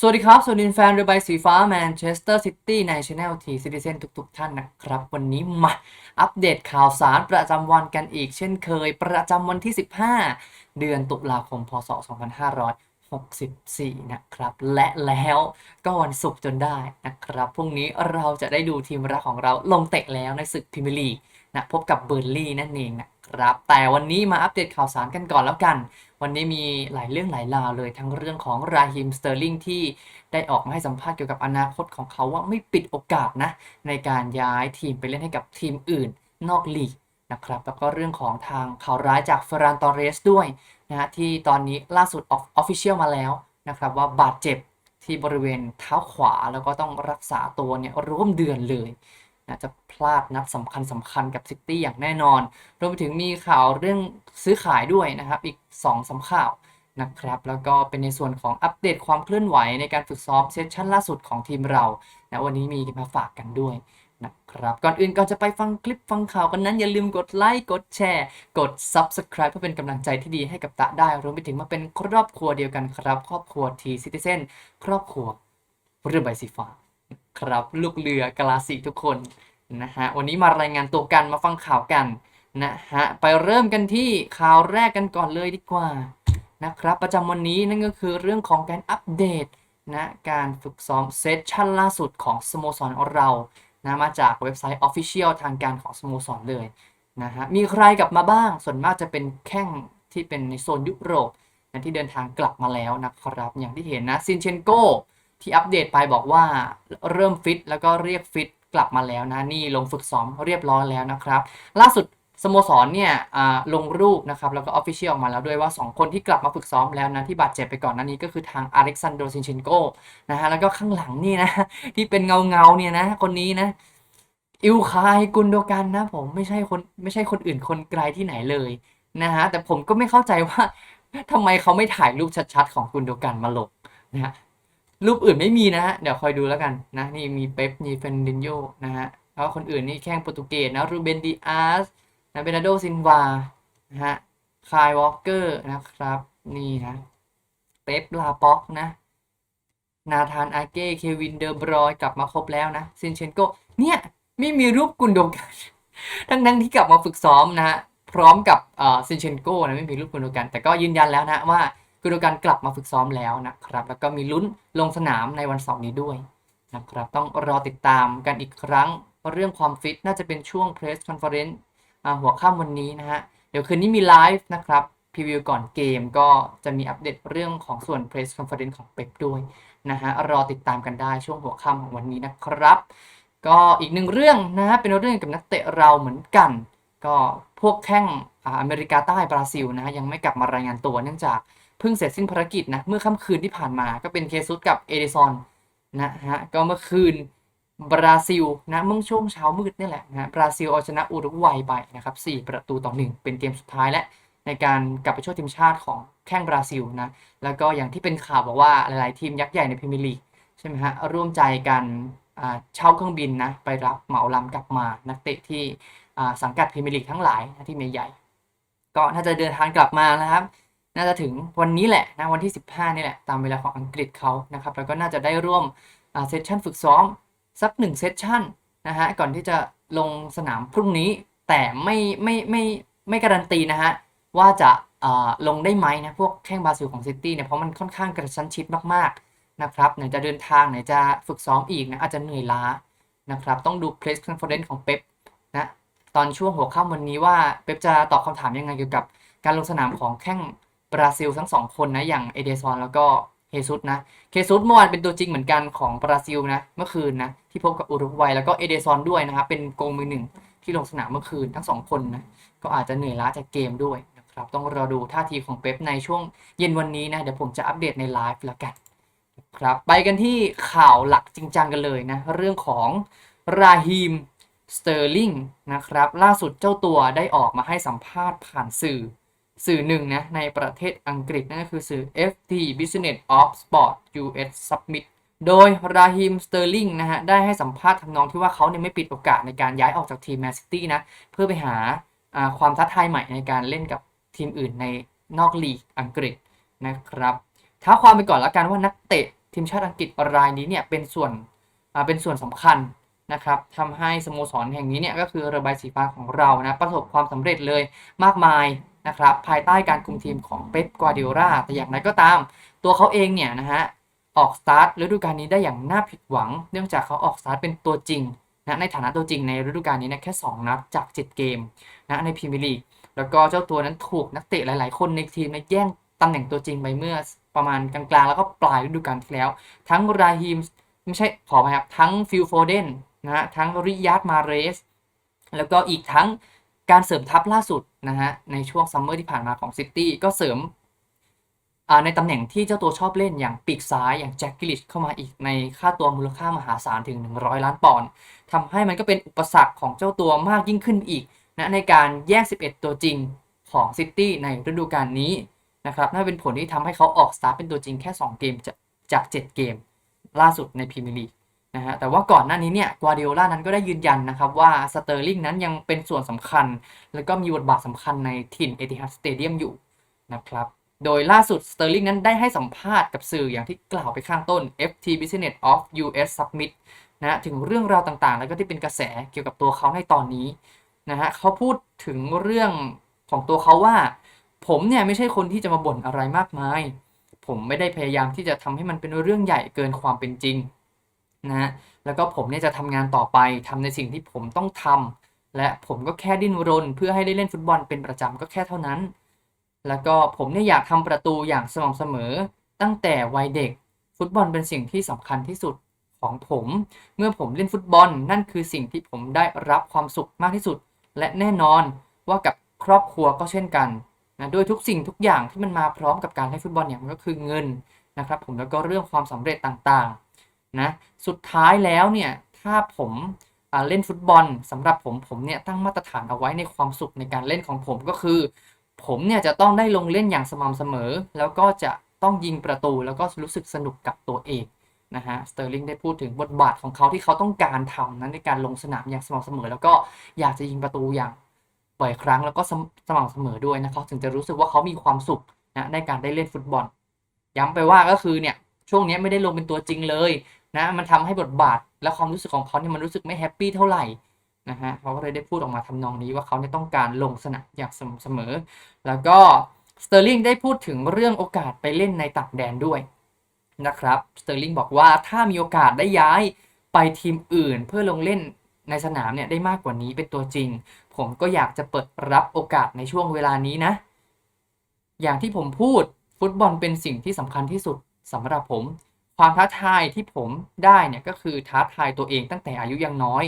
สวัสดีครับ สวัสดีแฟนเรือใบสีฟ้าแมนเชสเตอร์ซิตี้ในช anel ทีซิติเซนทุกๆ ท่านนะครับ วันนี้มาอัปเดตข่าวสารประจำวันกันอีกเช่นเคย ประจำวันที่ 15 เดือนตุลาคม พศ 2564 นะครับ และแล้วก็วันศุกร์จนได้นะครับ พรุ่งนี้เราจะได้ดูทีมรักของเราลงเตะแล้วในศึกพรีเมียร์ลีกนะพบกับเบอร์ลี่นั่นเองนะครับแต่วันนี้มาอัปเดตข่าวสารกันก่อนแล้วกัน วันนี้มีหลายเรื่องหลายราวเลยทั้งเรื่องของราฮิมสเตอร์ลิงที่ได้ออกมาให้สัมภาษณ์เกี่ยวกับอนาคตของเขาว่าไม่ปิดโอกาสนะในการย้ายทีมไปเล่นให้กับทีมอื่นนอกลีกนะครับแล้วก็เรื่องของทางข่าวร้ายจากเฟรานตอเรสด้วยนะฮะที่ตอนนี้ล่าสุดออฟฟิเชียลมาแล้วนะครับว่าบาดเจ็บที่บริเวณเท้าขวาแล้วก็ต้องรักษาตัวเนี่ยร่วมเดือนเลย นะจะพลาดนัดสำคัญสำคัญกับซิตี้อย่างแน่นอน รวมไปถึงมีข่าวเรื่องซื้อขายด้วยนะครับ อีก2องสาข่าวนะครับแล้วก็เป็นในส่วนของอัปเดตความเคลื่อนไหวในการฝึกซ้อมเซสชั่นล่าสุดของทีมเรานะวันนี้มีมาฝากกันด้วยนะครับก่อนอื่นก่อนจะไปฟังคลิปฟังข่าวกันนั้น อย่าลืมกดไลค์กดแชร์ กด Subscribe เพื่อเป็นกำลังใจที่ดีให้กับตะได้ รวมไปถึงมาเป็นครอบครัวเดียวกันครับ ครอบครัวทีซิติเซนครอบครัวเรือใบสีฟ้าครับลูกเรือกลาสีทุกคน นะฮะวันนี้มารายงานตัวกันมาฟังข่าวกันนะฮะไปเริ่มกันที่ข่าวแรกกันก่อนเลยดีกว่านะครับประจำวันนี้นั่นก็คือเรื่องของการอัปเดตนะการฝึกซ้อมเซสชั่นล่าสุดของสโมสรของเรานะมาจากเว็บไซต์ Official ทางการของสโมสรเลยนะฮะมีใครกลับมาบ้างส่วนมากจะเป็นแข้งที่เป็นในโซนยุโรปนะที่เดินทางกลับมาแล้วนะครับอย่างที่เห็นนะซินเชนโกที่อัปเดตไปบอกว่าเริ่มฟิตแล้วก็เรียกฟิต กลับมาแล้วนะนี่ลงฝึกซ้อมเรียบร้อยแล้วนะครับ ล่าสุดสโมสรเนี่ยลงรูปนะครับแล้วก็ออฟฟิเชียลออกมาแล้วด้วยว่า 2 คนที่กลับมาฝึกซ้อมแล้วนะที่บาดเจ็บไปก่อนหน้านี้ก็คือทางอเล็กซานโดซินเชนโกนะฮะแล้วก็ข้างหลังนี่นะที่เป็นเงาเงาเนี่ยนะคนนี้นะอิวคายกุนโดกันนะผมไม่ใช่คนไม่ใช่คนอื่นคนไกลที่ไหนเลยนะฮะแต่ผมก็ไม่เข้าใจว่าทำไมเขาไม่ถ่ายรูปชัดๆ ของกุนโดกันมาลงนะฮะ รูปอื่นไม่มีนะฮะ เดี๋ยวคอยดูแล้วกันนะ นี่มีเป๊ปมีเฟนดินโยนะฮะแล้วคนอื่นนี่แข้งโปรตุเกสนะรูเบนดิอาสนะเบนาโดซินวานะฮะคายวอลเกอร์นะครับ นี่นะ เป๊ปลาป็อกนะ นาธานอาเก้เควินเดอร์บรอยกลับมาครบแล้วนะซินเชนโกเนี่ย ไม่มีรูปกุนโดกันทั้งทั้งที่กลับมาฝึกซ้อมนะฮะพร้อมกับเอ่อซินเชนโกนะไม่มีรูปกุนโดกัน แต่ก็ยืนยันแล้วนะว่า กุนโดกันกลับมาฝึกซ้อมแล้วนะครับ แล้วก็มีลุ้นลงสนามในวันเสาร์นี้ด้วยนะครับ ต้องรอติดตามกันอีกครั้งเรื่องความฟิตน่าจะเป็นช่วง Press Conference อ่าหัวค่ำวันนี้นะฮะ เดี๋ยวคืนนี้มีไลฟ์นะครับพรีวิวก่อนเกมก็จะมีอัปเดตเรื่องของส่วน Press Conference ของเป๊ปด้วยนะฮะ รอติดตามกันได้ช่วงหัวค่ำของวันนี้นะครับ ก็อีกหนึ่งเรื่องนะฮะ เป็นเรื่องกับนักเตะเราเหมือนกัน ก็พวกแข้งอเมริกาใต้บราซิลนะฮะยังไม่กลับมารายงานตัวเนื่องจาก เพิ่งเสร็จสิ้นภารกิจนะเมื่อค่ำคืนที่ผ่านมาก็เป็นเคซุสกับเอเดซอนนะฮะก็เมื่อคืนบราซิลนะเมื่อช่วงเช้ามืดนี่แหละนะบราซิลเอาชนะอุรุกวัยไปนะครับ4ประตูต่อ 1 เป็นเกมสุดท้ายและในการกลับไปช่วยทีมชาติของแข้งบราซิลนะแล้วก็อย่างที่เป็นข่าวบอกว่าหลาย ๆ ทีมยักษ์ใหญ่ในพรีเมียร์ลีกใช่ไหมฮะร่วมใจกันเช่าเครื่องบินนะไปรับเหมาลำกลับมานักเตะที่สังกัดพรีเมียร์ลีกทั้งหลายนะที่เมย์ใหญ่ ก็น่าจะเดินทางกลับมานะครับ น่าจะถึงวันนี้แหละนะวันที่ 15 นี่แหละ ตามเวลาของอังกฤษเขานะครับ แล้วก็น่าจะได้ร่วมเซสชันฝึกซ้อมสักหนึ่งเซสชันนะฮะ ก่อนที่จะลงสนามพรุ่งนี้ แต่ไม่ไม่ไม่ไม่การันตีนะฮะ ว่าจะาลงได้ไหมนะ พวกแข้งบาซิลของซิตี้เนี่ย เพราะมันค่อนข้างกระชั้นชิดมากๆนะครับไหนจะเดินทางไหนจะฝึกซ้อมอีกนะอาจจะเหนื่อยล้านะครับ ต้องดู press conference ของเป๊ปนะตอนช่วงหัวค่ำวันนี้ว่าเป๊ปจะตอบคำถามยังไงเกี่ยวกับการลงสนามของแข้ง บราซิลทั้งสองคนนะ อย่างเอเดซอนแล้วก็เฮซุสนะเฮซุสเมื่อวานเป็นตัวจริงเหมือนกันของบราซิลนะเมื่อคืนนะที่พบกับอุรุกวัยแล้วก็เอเดซอนด้วยนะครับเป็นโกงมือหนึ่งที่ลงสนามเมื่อคืนทั้งสองคนนะก็อาจจะเหนื่อยล้าจากเกมด้วยนะครับต้องรอดูท่าทีของเป๊ปในช่วงเย็นวันนี้นะเดี๋ยวผมจะอัปเดตในไลฟ์ละกันครับไปกันที่ข่าวหลักจริงจังกันเลยนะเรื่องของราฮิมสเตอร์ลิงนะครับล่าสุดเจ้าตัวได้ออกมาให้สัมภาษณ์ผ่านสื่อ สื่อหนึ่งนะในประเทศอังกฤษนั่นก็คือสื่อ FT Business of Sport US Summit โดยราฮิมสเตอร์ลิงนะฮะได้ให้สัมภาษณ์ทำนองที่ว่าเขาเนี่ยไม่ปิดโอกาสในการย้ายออกจากทีมแมนซิตี้นะเพื่อไปหาความท้าทายใหม่ในการเล่นกับทีมอื่นในนอกลีกอังกฤษนะครับท้าความไปก่อนแล้วกันว่านักเตะทีมชาติอังกฤษรายนี้เนี่ยเป็นส่วนเป็นส่วนสำคัญนะครับทำให้สโมสรแห่งนี้เนี่ยก็คือรือใบสีฟ้าของเรานะประสบความสำเร็จเลยมากมาย นะครับภายใต้การคุมทีมของเป๊ปกวาดิโอลาแต่อย่างไรก็ตาม ตัวเขาเองเนี่ยนะฮะออกสตาร์ทฤดูกาลนี้ได้อย่างน่าผิดหวัง เนื่องจากเขาออกสตาร์ทเป็นตัวจริงนะในฐานะตัวจริงในฤดูกาลนี้นะแค่ 2 นัดจาก 7 เกมนะในพรีเมียร์ลีกแล้วก็เจ้าตัวนั้นถูกนักเตะหลาย ๆ คนในทีมนะแย่งตำแหน่งตัวจริงไปเมื่อประมาณกลางๆ แล้วก็ปลายฤดูกาลที่แล้ว ทั้งราฮิมไม่ใช่ขอไปครับทั้งฟิลโฟเดนนะฮะทั้งริยาดมาเรส แล้วก็อีกทั้ง การเสริมทัพล่าสุดนะฮะในช่วงซัมเมอร์ที่ผ่านมาของซิตี้ก็เสริมในตำแหน่งที่เจ้าตัวชอบเล่นอย่างปีกซ้ายอย่างแจ็คกิลิชเข้ามาอีกในค่าตัวมูลค่ามหาศาลถึง 100 ล้านปอนด์ทำให้มันก็เป็นอุปสรรคของเจ้าตัวมากยิ่งขึ้นอีกนะในการแย่ง11 ตัวจริงของซิตี้ในฤดูกาลนี้นะครับนั่นเป็นผลที่ทำให้เขาออกสตาร์เป็นตัวจริงแค่ 2 เกมจากจาก7เกม ล่าสุดในพรีเมียร์ลีก นะฮะแต่ว่าก่อนหน้านี้เนี่ยกวาดิโอลานั้นก็ได้ยืนยันนะครับว่าสเตอร์ลิงนั้นยังเป็นส่วนสำคัญ แล้วก็มีบทบาทสำคัญในถิ่นเอติฮัดสเตเดียมอยู่นะครับโดยล่าสุดสเตอร์ลิงนั้นได้ให้สัมภาษณ์กับสื่ออย่างที่กล่าวไปข้างต้น FT Business of US Summit นะฮะถึงเรื่องราวต่างๆ แล้วก็ที่เป็นกระแสเกี่ยวกับตัวเขาในตอนนี้นะฮะเขาพูดถึงเรื่องของตัวเขาว่า ผมเนี่ยไม่ใช่คนที่จะมาบ่นอะไรมากมาย ผมไม่ได้พยายามที่จะทำให้มันเป็นเรื่องใหญ่เกินความเป็นจริง นะฮะแล้วก็ผมเนี่ยจะทำงานต่อไปทำในสิ่งที่ผมต้องทำและผมก็แค่ดิ้นรน เพื่อให้ได้เล่นฟุตบอลเป็นประจำก็แค่เท่านั้น แล้วก็ผมเนี่ยอยากทำประตูอย่างสม่ำเสมอ ตั้งแต่วัยเด็กฟุตบอลเป็นสิ่งที่สำคัญที่สุดของผม เมื่อผมเล่นฟุตบอล นั่นคือสิ่งที่ผมได้รับความสุขมากที่สุด และแน่นอนว่ากับครอบครัวก็เช่นกันนะด้วยทุกสิ่งทุกอย่างที่มันมาพร้อมกับการเล่นฟุตบอลเนี่ยมันก็คือเงินนะครับผมแล้วก็เรื่องความสำเร็จต่างๆ นะสุดท้ายแล้วเนี่ยถ้าผมเล่นฟุตบอลสำหรับผมผมเนี่ยตั้งมาตรฐานเอาไว้ในความสุขในการเล่นของผมก็คือ ผมเนี่ยจะต้องได้ลงเล่นอย่างสม่ำเสมอ แล้วก็จะต้องยิงประตูแล้วก็รู้สึกสนุกกับตัวเองนะฮะสเตอร์ลิงได้พูดถึงบทบาทของเขาที่เขาต้องการทำนั้นในการลงสนามอย่างสม่ำเสมอ แล้วก็อยากจะยิงประตูอย่างบ่อยครั้งแล้วก็สม่ำเสมอด้วยนะเขาถึงจะรู้สึกว่าเขามีความสุขนะในการได้เล่นฟุตบอล ย้ำไปว่าก็คือเนี่ยช่วงนี้ไม่ได้ลงเป็นตัวจริงเลย นะมันทำให้บทบาทและความรู้สึกของเขาเนี่ยมันรู้สึกไม่แฮปปี้เท่าไหร่นะฮะเขาก็เลยได้พูดออกมาทำนองนี้ว่าเขาเนี่ยต้องการลงสนามอย่างสม่ำเสมอ แล้วก็สเตอร์ลิงได้พูดถึงเรื่องโอกาสไปเล่นในต่างแดนด้วยนะครับสเตอร์ลิงบอกว่าถ้ามีโอกาสได้ย้ายไปทีมอื่นเพื่อลงเล่นในสนามเนี่ยได้มากกว่านี้เป็นตัวจริง ผมก็อยากจะเปิดรับโอกาสในช่วงเวลานี้นะ อย่างที่ผมพูดฟุตบอลเป็นสิ่งที่สำคัญที่สุดสำหรับผม ความท้าทายที่ผมได้เนี่ยก็คือท้าทายตัวเองตั้งแต่อายุยังน้อย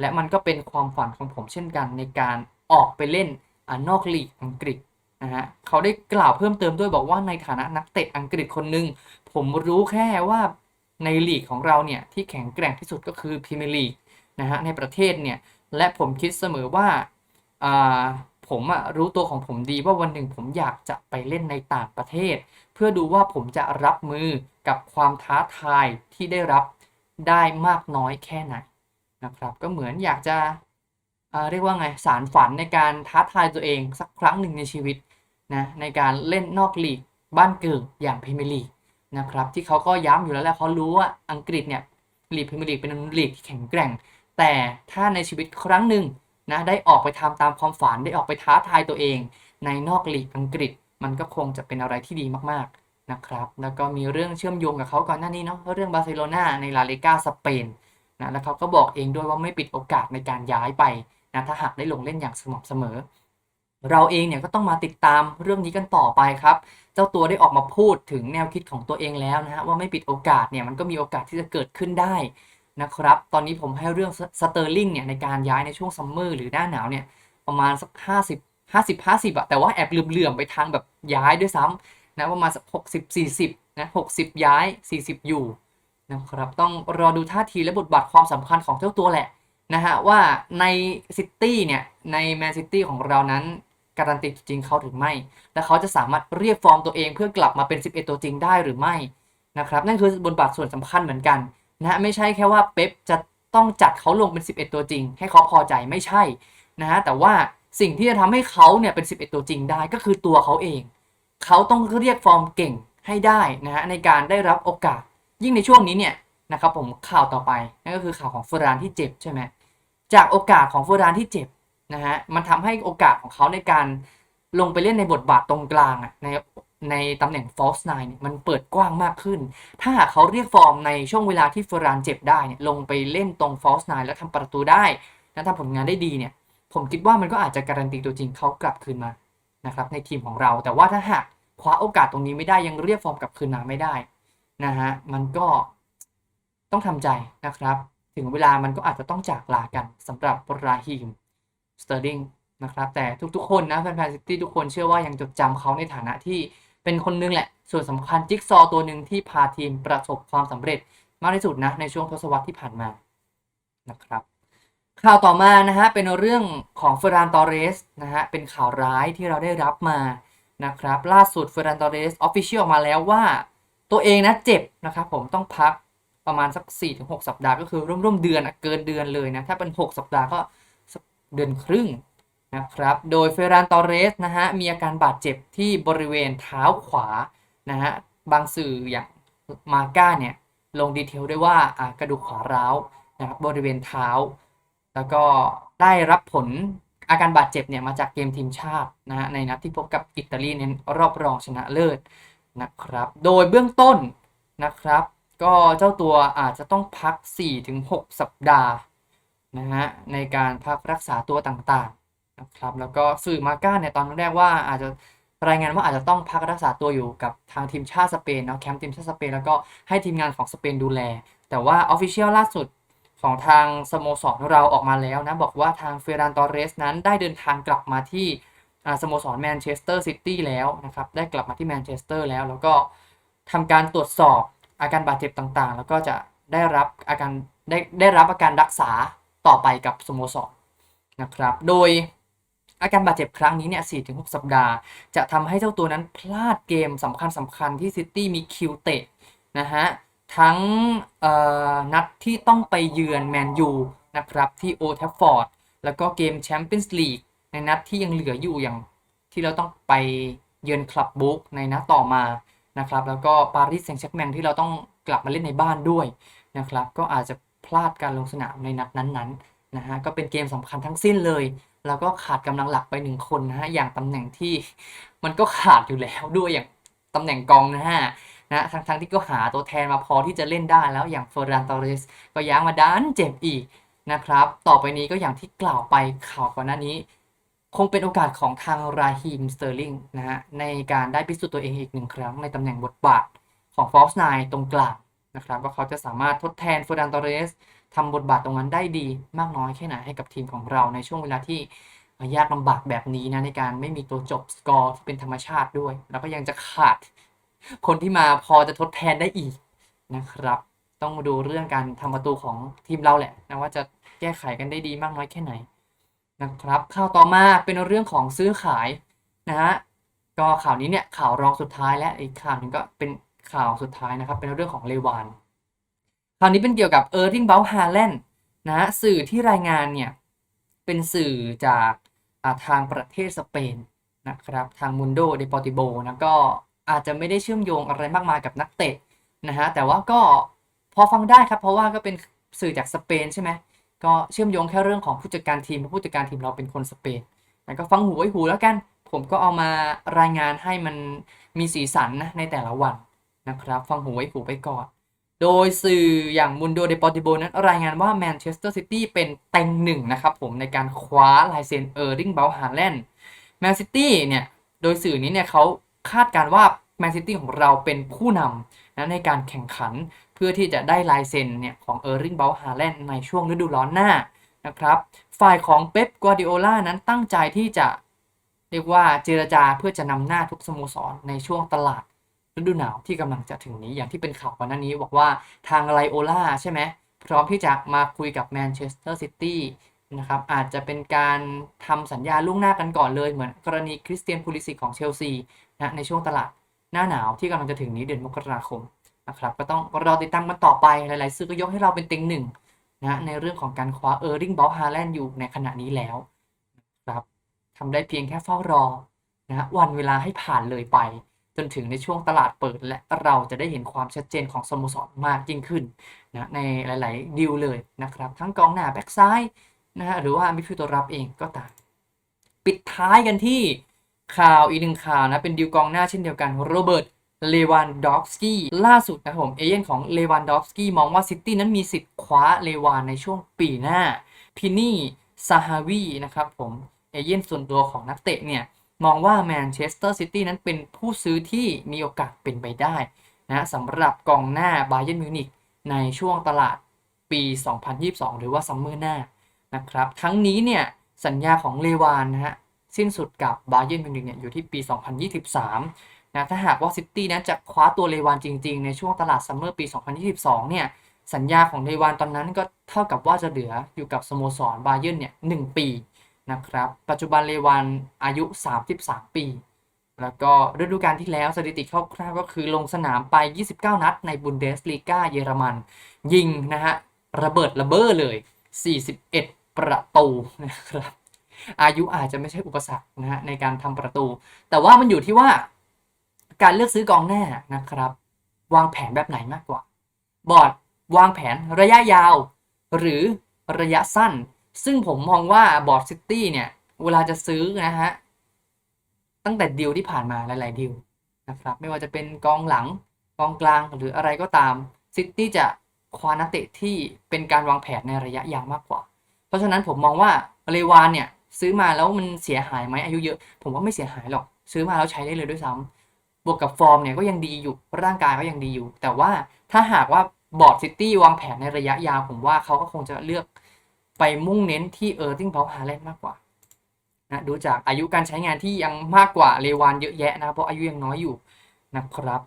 และมันก็เป็นความฝันของผมเช่นกันในการออกไปเล่นอนอกลีกอังกฤษนะฮะเขาได้กล่าวเพิ่มเติมด้วยบอกว่าในฐานะนักเตะอังกฤษคนหนึ่งผมรู้แค่ว่าในลีกของเราเนี่ยที่แข็งแกร่งที่สุดก็คือพรีเมียร์ลีกนะฮะในประเทศเนี่ยและผมคิดเสมอว่าอ่าผมอะรู้ตัวของผมดีว่าวันหนึ่งผมอยากจะไปเล่นในต่างประเทศ เพื่อดูว่าผมจะรับมือกับความท้าทายที่ได้รับได้มากน้อยแค่ไหนนะครับก็เหมือนอยากจะเรียกว่าไงสารฝันในการท้าทายตัวเองสักครั้งหนึ่งในชีวิตนะในการเล่นนอกลีกบ้านเกิดอย่างพรีเมียร์ลีกนะครับที่เขาก็ย้ำอยู่แล้วแหละเขารู้ว่าอังกฤษเนี่ยลีกพรีเมียร์ลีกเป็นลีกที่แข็งแกร่ง แต่ถ้าในชีวิตครั้งหนึ่งนะได้ออกไปทำตามความฝันได้ออกไปท้าทายตัวเอง ในนอกลีกอังกฤษ มันก็คงจะเป็นอะไรที่ดีมากๆนะครับ แล้วก็มีเรื่องเชื่อมโยงกับเขาก่อนหน้านี้เนาะเรื่องบาร์เซโลนาในลาลิกาสเปนนะแล้วเขาก็บอกเองด้วยว่าไม่ปิดโอกาสในการย้ายไปนะถ้าหากได้ลงเล่นอย่างสม่ำเสมอ เราเองเนี่ยก็ต้องมาติดตามเรื่องนี้กันต่อไปครับ เจ้าตัวได้ออกมาพูดถึงแนวคิดของตัวเองแล้วนะฮะว่าไม่ปิดโอกาสเนี่ยมันก็มีโอกาสที่จะเกิดขึ้นได้นะครับ ตอนนี้ผมให้เรื่องสเตอร์ลิงเนี่ยในการย้ายในช่วงซัมเมอร์หรือหน้าหนาวเนี่ยประมาณสัก 50 50 50อะแต่ว่าแอบเหลื่อมๆไปทางแบบย้ายด้วยซ้ำนะประมาณสัก60 40นะ60ย้าย40อยู่นะครับต้องรอดูท่าทีและบทบาทความสำคัญของเจ้าตัวแหละนะฮะว่าในซิตี้เนี่ยในแมนซิตี้ของเรานั้นการันตีจริงเขาหรือไม่ และเขาจะสามารถเรียกฟอร์มตัวเองเพื่อกลับมาเป็น 11 ตัวจริงได้หรือไม่นะครับนั่นคือบทบาทส่วนสำคัญเหมือนกันนะฮะไม่ใช่แค่ว่าเป๊ปจะต้องจัดเขาลงเป็น 11 ตัวจริง ให้เขาพอใจไม่ใช่นะฮะแต่ว่า สิ่งที่จะทำให้เขาเนี่ยเป็น 11 ตัวจริงได้ก็คือตัวเขาเอง เขาต้องเรียกฟอร์มเก่งให้ได้นะฮะในการได้รับโอกาส ยิ่งในช่วงนี้เนี่ยนะครับผมข่าวต่อไปนั่นก็คือข่าวของเฟอร์รานที่เจ็บใช่ไหมจากโอกาสของเฟอร์รานที่เจ็บนะฮะมันทำให้โอกาสของเขาในการลงไปเล่นในบทบาทตรงกลางอะในในตำแหน่ง false nine เนี่ยมันเปิดกว้างมากขึ้น ถ้าหากเขาเรียกฟอร์มในช่วงเวลาที่เฟอร์รานเจ็บได้เนี่ยลงไปเล่นตรง false nine แล้วทำประตูได้และทำผลงานได้ดีเนี่ย ผมคิดว่ามันก็อาจจะการันตีตัวจริงเขากลับคืนมานะครับในทีมของเรา แต่ว่าถ้าหากคว้าโอกาสตรงนี้ไม่ได้ยังเรียกฟอร์มกลับคืนมาไม่ได้นะฮะมันก็ต้องทำใจนะครับ ถึงเวลามันก็อาจจะต้องจากลากันสำหรับราฮีมสเตอร์ลิงนะครับแต่ทุกๆคนนะแฟนๆซิตี้ทุกคนเชื่อว่ายังจดจำเขาในฐานะที่เป็นคนนึงแหละ ส่วนสำคัญจิ๊กซอว์ตัวหนึ่งที่พาทีมประสบความสำเร็จมากที่สุดนะในช่วงทศวรรษที่ผ่านมานะครับ ข่าวต่อมานะฮะเป็นเรื่องของเฟอร์รานตอเรสนะฮะเป็นข่าวร้ายที่เราได้รับมานะครับล่าสุดเฟอร์รานตอเรสออฟฟิเชียลออกมาแล้วว่า ตัวเองนะเจ็บนะครับผมต้องพักประมาณสัก 4-6 สัปดาห์ก็คือร่วมๆเดือนอะเกินเดือนเลยนะถ้าเป็น 6 สัปดาห์ก็เดือนครึ่งนะครับโดยเฟอร์รานตอเรสนะฮะมีอาการบาดเจ็บที่บริเวณเท้าขวานะฮะบางสื่ออย่างมาก้าเนี่ยลงดีเทลได้ว่ากระดูกขวาร้าวนะครับบริเวณเท้า แล้วก็ได้รับผลอาการบาดเจ็บเนี่ยมาจากเกมทีมชาตินะฮะในนัดที่พบกับอิตาลีในรอบรองชนะเลิศนะครับ โดยเบื้องต้นนะครับ ก็เจ้าตัวอาจจะต้องพัก 4-6 สัปดาห์นะฮะในการพักรักษาตัวต่างๆนะครับแล้วก็สื่อมาก้าเนี่ยตอนแรกว่าอาจจะรายงานว่าอาจจะต้องพักรักษาตัวอยู่กับทางทีมชาติสเปนเนาะแคมป์ทีมชาติสเปนแล้วก็ให้ทีมงานของสเปนดูแล แต่ว่าออฟฟิเชียลล่าสุด ของทางสโมสรเราออกมาแล้วนะบอกว่าทางเฟรานตอเรสนั้นได้เดินทางกลับมาที่สโมสรแมนเชสเตอร์ซิตี้แล้วนะครับได้กลับมาที่แมนเชสเตอร์แล้ว แล้วก็ทำการตรวจสอบอาการบาดเจ็บต่างๆ แล้วก็จะได้รับอาการได้ได้รับอาการรักษาต่อไปกับสโมสรนะครับ โดยอาการบาดเจ็บครั้งนี้เนี่ย4-6สัปดาห์ จะทำให้เจ้าตัวนั้นพลาดเกมสำคัญสำคัญที่ซิตี้มีคิวเตะนะฮะ ทั้งนัดที่ต้องไปเยือนแมนยูนะครับที่โอทัฟฟอร์ดแล้วก็เกมแชมเปี้ยนส์ลีกในนัดที่ยังเหลืออยู่อย่างที่เราต้องไปเยือนคลับบุ๊กในนัดต่อมานะครับแล้วก็ปารีสแซงต์แชร์แมงที่เราต้องกลับมาเล่นในบ้านด้วยนะครับก็อาจจะพลาดการลงสนามในนัดนั้นๆนะฮะก็เป็นเกมสำคัญทั้งสิ้นเลย แล้วก็ขาดกำลังหลักไปหนึ่งคนนะฮะอย่างตำแหน่งที่มันก็ขาดอยู่แล้วด้วยอย่างตำแหน่งกองนะฮะ นะทั้งทั้งที่ก็หาตัวแทนมาพอที่จะเล่นได้แล้วอย่างเฟอร์รานตอเรสก็ย้างมาดันเจ็บอีกนะครับ ต่อไปนี้ก็อย่างที่กล่าวไปข่าวก่อนหน้านี้ คงเป็นโอกาสของทางราฮีมสเตอร์ลิงนะฮะในการได้พิสูจน์ตัวเองอีกหนึ่งครั้งในตำแหน่งบทบาทของฟอสไนตรงกลางนะครับว่าเขาจะสามารถทดแทนเฟอร์รานตอเรสทำบทบาทตรงนั้นได้ดีมากน้อยแค่ไหนให้กับทีมของเราในช่วงเวลาที่ยากลำบากแบบนี้นะในการไม่มีตัวจบสกอร์ที่เป็นธรรมชาติด้วย แล้วก็ยังจะขาด คนที่มาพอจะทดแทนได้อีกนะครับ ต้องมาดูเรื่องการทำประตูของทีมเราแหละนะว่าจะแก้ไขกันได้ดีมากน้อยแค่ไหนนะครับข่าวต่อมาเป็นเรื่องของซื้อขายนะฮะก็ข่าวนี้เนี่ยข่าวรองสุดท้ายและอีกข่าวหนึงก็เป็นข่าวสุดท้ายนะครับ เป็นเรื่องของเลวานข่าวนี้เป็นเกี่ยวกับเออร์ทิงเบลฮาแลนด์นะฮะสื่อที่รายงานเนี่ยเป็นสื่อจากทางประเทศสเปนนะครับทางมุนโดเดปอติโบนะก็ อาจจะไม่ได้เชื่อมโยงอะไรมากมายกับนักเตะนะฮะแต่ว่าก็พอฟังได้ครับ เพราะว่าก็เป็นสื่อจากสเปนใช่ไหมก็เชื่อมโยงแค่เรื่องของผู้จัดการทีมเพราะผู้จัดการทีมเราเป็นคนสเปนแต่ก็ฟังหูไว้หูแล้วกัน ผมก็เอามารายงานให้มันมีสีสันนะในแต่ละวันนะครับ ฟังหูไว้หูไปก่อน โดยสื่ออย่างมุนโดเดปอติโบนั้นรายงานว่าแมนเชสเตอร์ซิตี้เป็นเต็งหนึ่งนะครับผมในการคว้าลายเซ็นเออร์ริงเบลฮาแลนด์แมนซิตี้เนี่ยโดยสื่อนี้เนี่ยเขา คาดการว่าแมนซิตี้ของเราเป็นผู้นำนะในการแข่งขันเพื่อที่จะได้ลายเซ็นเนี่ยของเออร์ริงเบลฮาแลนด์ในช่วงฤดูร้อนหน้านะครับ ฝ่ายของเป๊ปกัวดิโอลานั้นตั้งใจที่จะเรียกว่าเจรจาเพื่อจะนำหน้าทุกสโมสรในช่วงตลาดฤดูหนาวที่กำลังจะถึงนี้อย่างที่เป็นข่าวก่อนหน้านี้บอกว่าทางไลโอลาใช่ไหมพร้อมที่จะมาคุยกับแมนเชสเตอร์ซิตี้นะครับอาจจะเป็นการทำสัญญาล่วงหน้ากันก่อนเลยเหมือนกรณีคริสเตียนพูลิสิกของเชลซี นะในช่วงตลาดหน้าหนาวที่กำลังจะถึงนี้เดือนมกราคมนะครับก็ต้องรอติดตามกันต่อไปหลายๆสื่อก็ยกให้เราเป็นเต็งหนึ่งนะในเรื่องของการคว้าเออร์ริงบอลฮาแลนด์อยู่ในขณะนี้แล้วนะครับทำได้เพียงแค่เฝ้ารอนะวันเวลาให้ผ่านเลยไป จนถึงในช่วงตลาดเปิด และเราจะได้เห็นความชัดเจนของสโมสรมากยิ่งขึ้นนะในหลาย ๆ ดีลเลยนะครับ ทั้งกองหน้าแบ็กซ้ายนะฮะหรือว่ามิดฟิลด์ตัวรับเองก็ตามปิดท้ายกันที่ ข่าวอีกหนึ่งข่าวนะ เป็นดีลกองหน้าเช่นเดียวกันโรเบิร์ตเลวันดอฟสกี้ล่าสุดนะครับผม เอเย่นของเลวันดอฟสกี้มองว่าซิตี้นั้นมีสิทธิ์คว้าเลวานในช่วงปีหน้า พินี่ซาฮาวีนะครับผม เอเย่นส่วนตัวของนักเตะเนี่ย มองว่าแมนเชสเตอร์ซิตี้นั้นเป็นผู้ซื้อที่มีโอกาสเป็นไปได้นะสำหรับกองหน้าบาเย r n m มิวนิกในช่วงตลาดปี 2022 หรือว่าซัมเมอร์หน้านะครับ ทั้งนี้เนี่ยสัญญาของเลวานนะฮะ สิ้นสุดกับบาเย r n m มิวนิกเนี่ยอยู่ที่ปี 2023นะถ้าหากว่าซิตี้นั้นจะคว้าตัวเลวานจริง ๆ ในช่วงตลาดซัมเมอร์ปี 2022 เนี่ยสัญญาของเลวานตอนนั้นก็เท่ากับว่าจะเหลืออยู่กับสโมสรบาเยิร์นเนี่ย1ปีนะครับปัจจุบันเลวานอายุ 33 ปี แล้วก็ฤดูกาลที่แล้วสถิติคร่าวๆก็คือลงสนามไป 29 นัดในบุนเดสลีกาเยอรมัน ยิงนะฮะระเบิดระเบ้อเลย 41 ประตูนะครับ อายุอาจจะไม่ใช่อุปสรรคนะฮะในการทำประตู แต่ว่ามันอยู่ที่ว่า การเลือกซื้อกองหน้านะครับ วางแผนแบบไหนมากกว่า บอร์ดวางแผนระยะยาว หรือระยะสั้น ซึ่งผมมองว่าบอร์ดซิตี้เนี่ย เวลาจะซื้อนะฮะ ตั้งแต่ดีลที่ผ่านมาหลายๆดีลนะครับ ไม่ว่าจะเป็นกองหลังกองกลางหรืออะไรก็ตามซิตี้จะคว้านักเตะที่เป็นการวางแผนในระยะยาวมากกว่า เพราะฉะนั้นผมมองว่าเลวานเนี่ย ซื้อมาแล้วมันเสียหายไหมอายุเยอะ ผมว่าไม่เสียหายหรอก ซื้อมาแล้วใช้ได้เลยด้วยซ้ำบวกกับฟอร์มเนี่ยก็ยังดีอยู่ร่างกายก็ยังดีอยู่ แต่ว่าถ้าหากว่าบอร์ดซิตี้วางแผนในระยะยาว ผมว่าเขาก็คงจะเลือกไปมุ่งเน้นที่เออร์ติงเ u าฮาเลนมากกว่านะดูจากอายุการใช้งานที่ยังมากกว่าเลวานเยอะแยะนะเพราะอายุยังน้อยอยู่นะครับ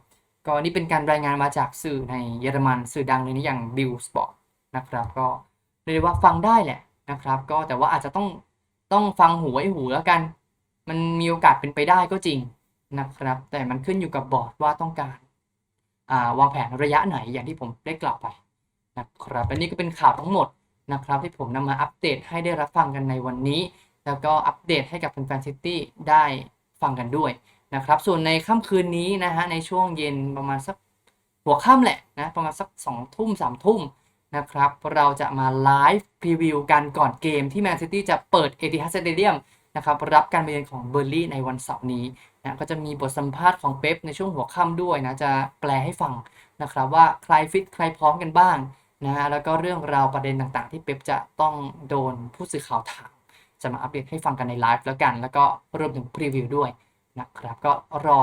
ก็นี่เป็นการรายงานมาจากสื่อในเยอรมัน สื่อดังเลยนะอย่างบิลสปอร์ตนะครับ ก็เรียกว่าฟังได้แหละนะครับ ก็แต่ว่าอาจจะต้อง ต้องฟังหูไว้หูแล้วกัน มันมีโอกาสเป็นไปได้ก็จริงนะครับ แต่มันขึ้นอยู่กับบอร์ดว่าต้องการาวางแผนระยะไหนอย่างที่ผมได้กล่าวไปนะครับและนี่ก็เป็นข่าวทั้งหมดนะครับ ที่ผมนำมาอัปเดตให้ได้รับฟังกันในวันนี้ แล้วก็อัปเดตให้กับแฟนๆซิตี้ได้ฟังกันด้วยนะครับ ส่วนในค่ำคืนนี้นะฮะในช่วงเย็นประมาณสักหัวค่ำแหละนะประมาณสัก2องทุ่มสามทุ่ม นะครับ เราจะมาไลฟ์พรีวิวกันก่อนเกมที่แมนซิตี้จะเปิดเอติฮัสเตเดียมนะครับรับการมาเยือนของเบอร์ลี่ในวันเสาร์นี้นะก็จะมีบทสัมภาษณ์ของเป๊ปในช่วงหัวค่ำด้วยนะ จะแปลให้ฟังนะครับว่าใครฟิตใครพร้อมกันบ้างนะฮะแล้วก็เรื่องราวประเด็นต่างๆ ที่เป๊ปจะต้องโดนผู้สื่อข่าวถาม จะมาอัปเดตให้ฟังกันในไลฟ์แล้วกัน แล้วก็รวมถึงพรีวิวด้วยนะครับ ก็รอ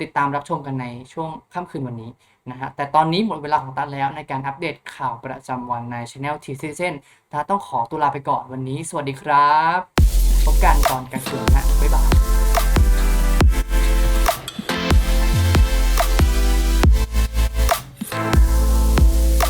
ติดตามรับชมกันในช่วงค่ำคืนวันนี้ นะฮะแต่ตอนนี้หมดเวลาของตันแล้วในการอัปเดตข่าวประจำวันในช anel T Citizen นต้องขอตัวลาไปก่อนวันนี้ สวัสดีครับ พบกันตอนกลางคืนฮะบ๊ายบาย